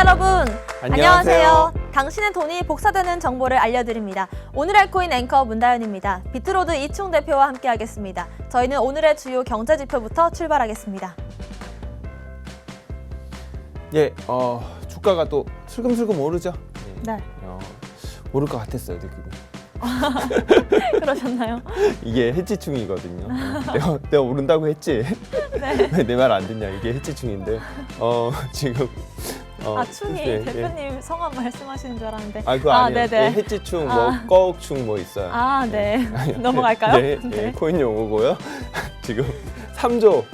여러분. 안녕하세요. 당신의 돈이 복사되는 정보를 알려드립니다. 오늘의 코인 앵커 문다연입니다. 비트로드 이충 대표와 함께하겠습니다. 저희는 오늘의 주요 경제 지표부터 출발하겠습니다. 예, 어, 주가가 또 슬금슬금 오르죠. 예, 네, 어, 오를 것 같았어요 느낌이. 그러셨나요? 이게 해지충이거든요. 내가, 내가 오른다고 했지. 네. 왜내 말 안 듣냐? 이게 해지충인데, 어 지금. 어, 아 충이 예, 예. 대표님 성함 말씀하시는 줄 알았는데. 아 그거 아, 아니에요. 네네. 예, 해지충, 뭐 아. 꺼욱충 뭐 있어요. 아, 네. 넘어갈까요? 네, 예, 코인 용어고요. 지금 3조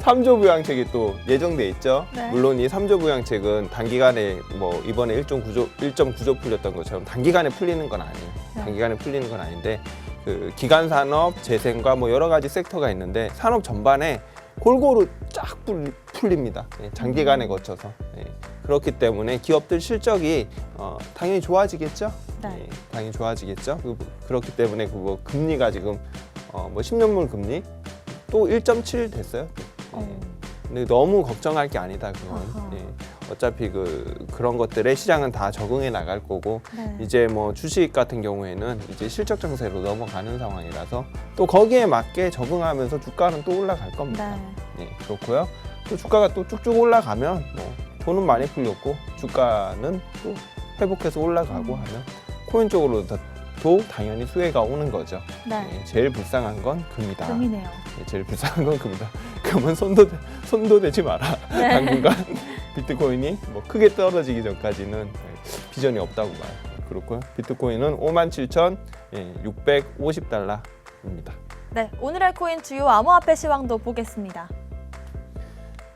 3조 부양책이 또 예정돼 있죠. 네. 물론 이 3조 부양책은 단기간에 뭐 이번에 1.9조 1.9조 풀렸던 것처럼 단기간에 풀리는 건 아니에요. 네. 단기간에 풀리는 건 아닌데 그 기간 산업, 재생과 뭐 여러 가지 섹터가 있는데 산업 전반에 골고루 쫙 풀- 풀립니다. 예, 장기간에 거쳐서 예, 그렇기 때문에 기업들 실적이 어, 당연히 좋아지겠죠. 네. 예, 당연히 좋아지겠죠. 그, 그렇기 때문에 그거 금리가 지금 어, 뭐 10년물 금리 또 1.7 됐어요. 예. 어, 근데 너무 걱정할 게 아니다 그건. 예. 어차피 그 그런 것들에 시장은 다 적응해 나갈 거고 네. 이제 뭐 주식 같은 경우에는 이제 실적 정세로 넘어가는 상황이라서 또 거기에 맞게 적응하면서 주가는 또 올라갈 겁니다. 네. 네, 그렇고요. 또 주가가 또 쭉쭉 올라가면 뭐 돈은 많이 풀렸고 주가는 또 회복해서 올라가고 음. 하면 코인 쪽으로 도, 도 당연히 수혜가 오는 거죠. 네. 예, 제일 불쌍한 건 금이다. 금이네요. 예, 제일 불쌍한 건 금이다. 금은 손도 대- 손도 대지 마라. 네. 당분간 비트코인이 뭐 크게 떨어지기 전까지는 예, 비전이 없다고 봐요. 그렇고요. 비트코인은 57,650달러입니다. 네, 오늘의 코인 주요 암호화폐 시황도 보겠습니다.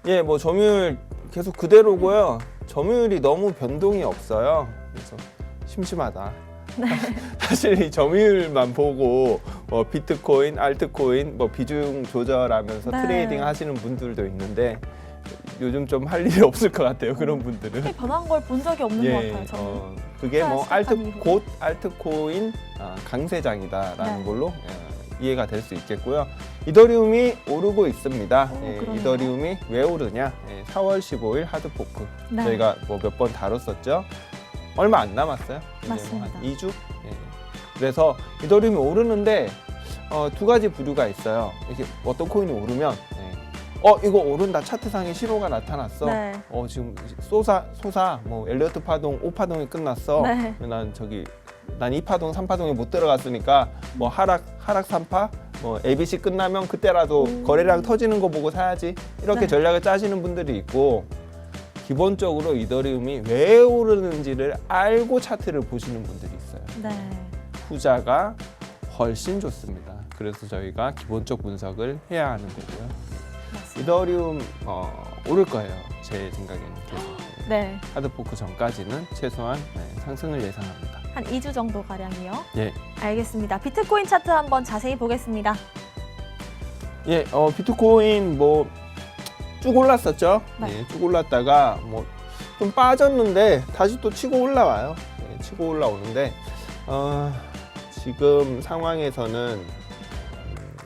예, 뭐 점유율 계속 그대로고요. 점유율이 너무 변동이 없어요. 그래서 심심하다. 사실 이 점유율만 보고 뭐 비트코인, 알트코인 뭐 비중 조절하면서 네. 트레이딩 하시는 분들도 있는데 요즘 좀 할 일이 없을 것 같아요. 그런 분들은. 크게 변한 걸 본 적이 없는 것 같아요. 저는. 어, 그게 뭐 알트. 곧 알트코인 아, 강세장이다라는 네. 걸로 어, 이해가 될 수 있겠고요. 이더리움이 오르고 있습니다. 오, 예, 그러네요. 이더리움이 왜 오르냐? 예, 4월 15일 하드포크 네. 저희가 뭐 몇 번 다뤘었죠. 얼마 안 남았어요. 이제 맞습니다. 뭐한 2주. 예. 그래서 이더리움이 오르는데 어, 두 가지 부류가 있어요. 이렇게 어떤 코인이 오르면 예. 어 이거 오른다 차트상에 신호가 나타났어. 네. 어 지금 쏘사 쏘사 뭐 엘리어트 파동 5파동이 끝났어. 네. 난 저기 난 2파동 3파동에 못 들어갔으니까 뭐 하락 하락 3파 뭐 ABC 끝나면 그때라도 오. 거래량 터지는 거 보고 사야지 이렇게 네. 전략을 짜시는 분들이 있고 기본적으로 이더리움이 왜 오르는지를 알고 차트를 보시는 분들이 있어요. 네. 후자가 훨씬 좋습니다. 그래서 저희가 기본적 분석을 해야 하는 거고요. 맞습니다. 이더리움 어, 오를 거예요. 제 생각에는 계속. 네. 하드포크 전까지는 최소한 네, 상승을 예상합니다. 한 2주 정도 가량이요. 예, 알겠습니다. 비트코인 차트 한번 자세히 보겠습니다. 예, 어, 비트코인 뭐 쭉 올랐었죠. 네. 예, 쭉 올랐다가 뭐 좀 빠졌는데 다시 또 치고 올라와요. 예, 치고 올라오는데 어, 지금 상황에서는 음,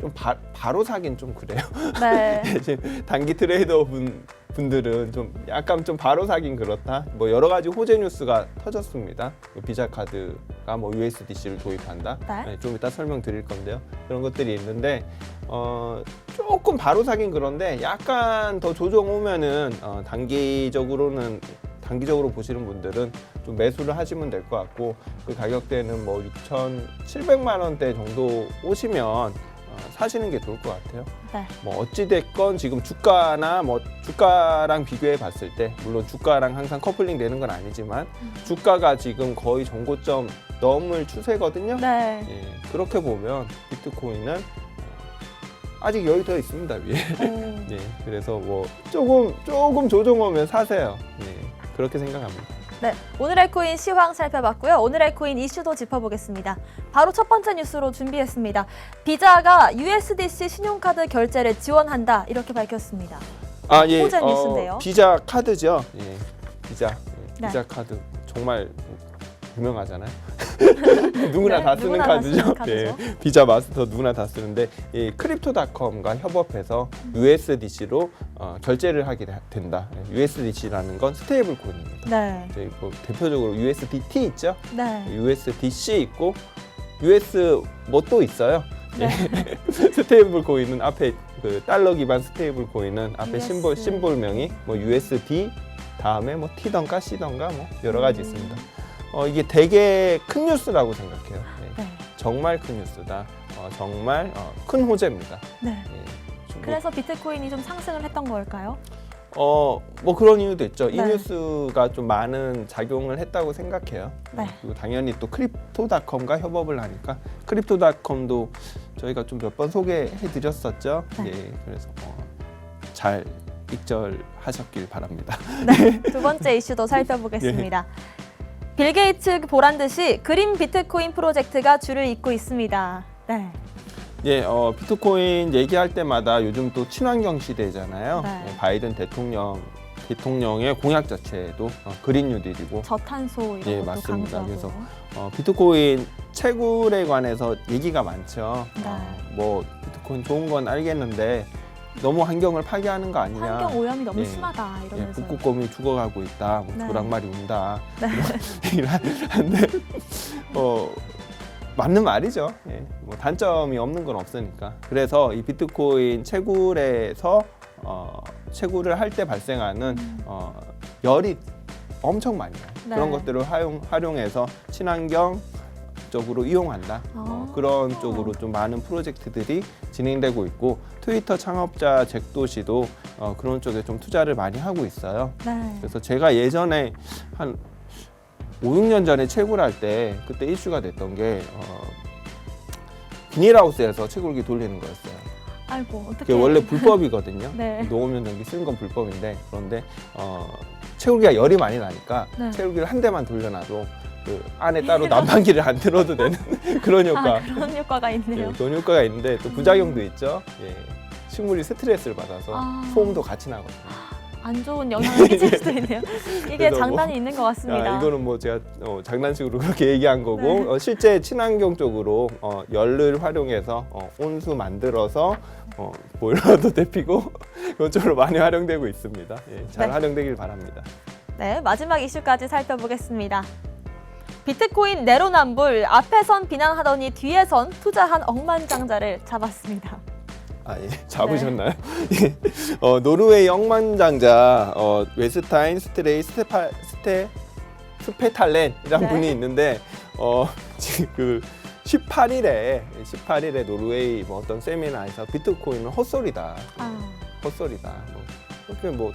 좀 바, 바로 사긴 좀 그래요. 네. 지금 단기 트레이더 분, 분들은 좀 약간 좀 바로 사긴 그렇다. 뭐 여러 가지 호재 뉴스가 터졌습니다. 뭐 비자 카드가 뭐 USDC를 도입한다. 네. 네, 좀 이따 설명드릴 건데요. 그런 것들이 있는데 어, 조금 바로 사긴 그런데 약간 더 조정 오면은 어, 단기적으로는 단기적으로 보시는 분들은 좀 매수를 하시면 될 것 같고 그 가격대는 뭐 6,700만 원대 정도 오시면 어, 사시는 게 좋을 것 같아요. 네. 뭐 어찌 됐건 지금 주가나 뭐 주가랑 비교해 봤을 때 물론 주가랑 항상 커플링 되는 건 아니지만 주가가 지금 거의 정고점 넘을 추세거든요. 네. 예, 그렇게 보면 비트코인은 어, 아직 여유 더 있습니다 위에. 오. 예, 그래서 뭐 조금 조금 조정 오면 사세요. 예, 그렇게 생각합니다. 네, 오늘의 코인 시황 살펴봤고요. 오늘의 코인 이슈도 짚어보겠습니다. 바로 첫 번째 뉴스로 준비했습니다. 비자가 USDC 신용카드 결제를 지원한다 이렇게 밝혔습니다. 아 예, 호재 뉴스인데요. 비자 카드죠. 예, 비자, 예, 네. 비자 카드 정말 유명하잖아요. 누구나 네, 다 쓰는 누구나 다 카드죠. 쓰는 카드죠. 예, 비자 마스터 누구나 다 쓰는데 이 크립토닷컴과 협업해서 USDC로 어, 결제를 하게 되- 된다. USDC라는 건 스테이블 코인입니다. 네. 저희 뭐 대표적으로 USDT 있죠? 네. USDC 있고 US 뭐 또 있어요. 네. 스테이블 코인은 앞에 그 달러 기반 스테이블 코인은 앞에 US. 심볼 심볼명이 뭐 USD 다음에 뭐 T던가 C던가 뭐 여러 가지 음. 있습니다. 어 이게 되게 큰 뉴스라고 생각해요. 네. 네. 정말 큰 뉴스다. 어, 정말 어, 큰 호재입니다. 네. 예. 좀 그래서 비트코인이 좀 상승을 했던 걸까요? 어, 뭐 그런 이유도 있죠. 이 네. 뉴스가 좀 많은 작용을 했다고 생각해요. 네. 그리고 당연히 또 크립토닷컴과 협업을 하니까 크립토닷컴도 저희가 좀 몇 번 소개해 드렸었죠. 네. 예, 그래서 어, 잘 익절하셨길 바랍니다. 네, 두 번째 이슈도 살펴보겠습니다. 빌 게이츠 보란 듯이 그린 비트코인 프로젝트가 줄을 잇고 있습니다. 네, 예, 어, 비트코인 얘기할 때마다 요즘 또 친환경 시대잖아요. 네. 예, 바이든 대통령 대통령의 공약 자체도 어, 그린 뉴딜이고 저탄소 이런 예, 것도 맞습니다. 강조하고. 그래서 어, 비트코인 채굴에 관해서 얘기가 많죠. 네. 어, 뭐 비트코인 좋은 건 알겠는데 너무 환경을 파괴하는 거 아니냐. 환경 오염이 너무 예. 심하다 예, 이러면서. 북극곰이 죽어가고 있다. 뭐 네. 조랑말이 운다. 네. 이런 얘기를 하는데 어, 맞는 말이죠. 예, 뭐 단점이 없는 건 없으니까. 그래서 이 비트코인 채굴에서 어, 채굴을 할 때 발생하는 어, 열이 엄청 많이 나요. 네. 그런 것들을 활용, 활용해서 친환경 적으로 이용한다. 어, 아. 그런 쪽으로 좀 많은 프로젝트들이 진행되고 있고 트위터 창업자 잭도 씨도 어, 그런 쪽에 좀 투자를 많이 하고 있어요. 네. 그래서 제가 예전에 한 5, 6년 전에 채굴 할 때 그때 이슈가 됐던 게 어, 비닐하우스에서 채굴기 돌리는 거였어요. 아이고 어떻게? 그게 원래 불법이거든요. 네. 노후면 전기 쓰는 건 불법인데 그런데 어, 채굴기가 열이 많이 나니까 네. 채굴기를 한 대만 돌려놔도 그 안에 따로 난방기를 안 틀어도 되는 그런 효과. 아 그런 효과가 예, 있네요. 그런 효과가 있는데 또 부작용도 있죠. 예. 식물이 스트레스를 받아서 아. 소음도 같이 나거든요. 안 좋은 영향을 끼칠 수도 있네요. 이게 그래서 뭐- 장단이 있는 것 같습니다. 야, 이거는 뭐 제가 어, 장난식으로 그렇게 얘기한 거고 네. 어, 실제 친환경 쪽으로 어, 열을 활용해서 어, 온수 만들어서 어, 보일러도 데피고 그런 쪽으로 많이 활용되고 있습니다. 예, 잘 네. 활용되길 바랍니다. 네, 마지막 이슈까지 살펴보겠습니다. 비트코인 내로남불 앞에선 비난하더니 뒤에선 투자한 억만장자를 잡았습니다. 아, 예. 잡으셨나요? 예. 어, 노르웨이 억만장자 어, 웨스타인 스트레이 스테파, 스테 스페탈렌이라는 네. 분이 있는데 어, 지금 그 18일에 18일에 노르웨이 뭐 어떤 세미나에서 비트코인은 헛소리다. 아, 헛소리다. 뭐 그렇게 뭐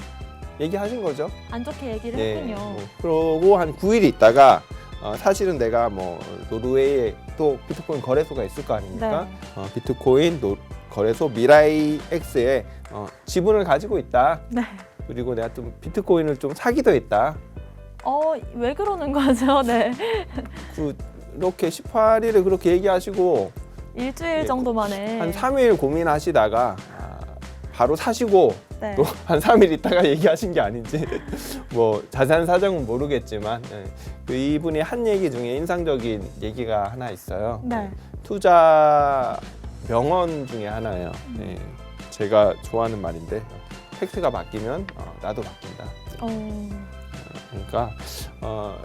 얘기하신 거죠? 안 좋게 얘기를 예, 했군요. 뭐 그러고 한 9일 있다가 어, 사실은 내가 뭐 노르웨이에 또 비트코인 거래소가 있을 거 아닙니까? 네. 어, 비트코인 노, 거래소 미라이 X에 어, 지분을 가지고 있다. 네. 그리고 내가 좀 비트코인을 좀 사기도 했다. 어, 왜 그러는 거죠? 네. 그, 이렇게 18일에 그렇게 얘기하시고 일주일 예, 정도 만에. 한 3일 고민하시다가 아, 바로 사시고 네. 또 한 3일 있다가 얘기하신 게 아닌지 뭐 자세한 사정은 모르겠지만 예, 그 이분이 한 얘기 중에 인상적인 얘기가 하나 있어요. 네. 투자 명언 중에 하나예요. 예, 제가 좋아하는 말인데 팩트가 바뀌면 어, 나도 바뀐다. 어, 그러니까 어,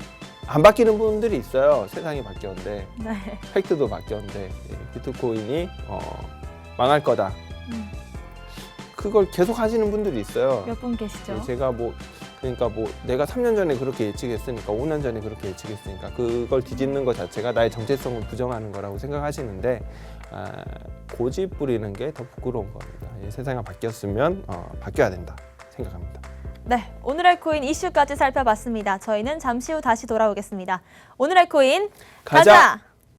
안 바뀌는 분들이 있어요. 세상이 바뀌었는데 네. 팩트도 바뀌었는데 예, 비트코인이 어, 망할 거다. 음, 그걸 계속 하시는 분들이 있어요. 몇 분 계시죠? 예, 제가 뭐 그러니까 뭐 내가 3년 전에 그렇게 예측했으니까 5년 전에 그렇게 예측했으니까 그걸 뒤집는 것 자체가 나의 정체성을 부정하는 거라고 생각하시는데 아, 고집 부리는 게 더 부끄러운 겁니다. 이 세상이 바뀌었으면 어, 바뀌어야 된다 생각합니다. 네, 오늘의 코인 이슈까지 살펴봤습니다. 저희는 잠시 후 다시 돌아오겠습니다. 오늘의 코인 가자! 가자!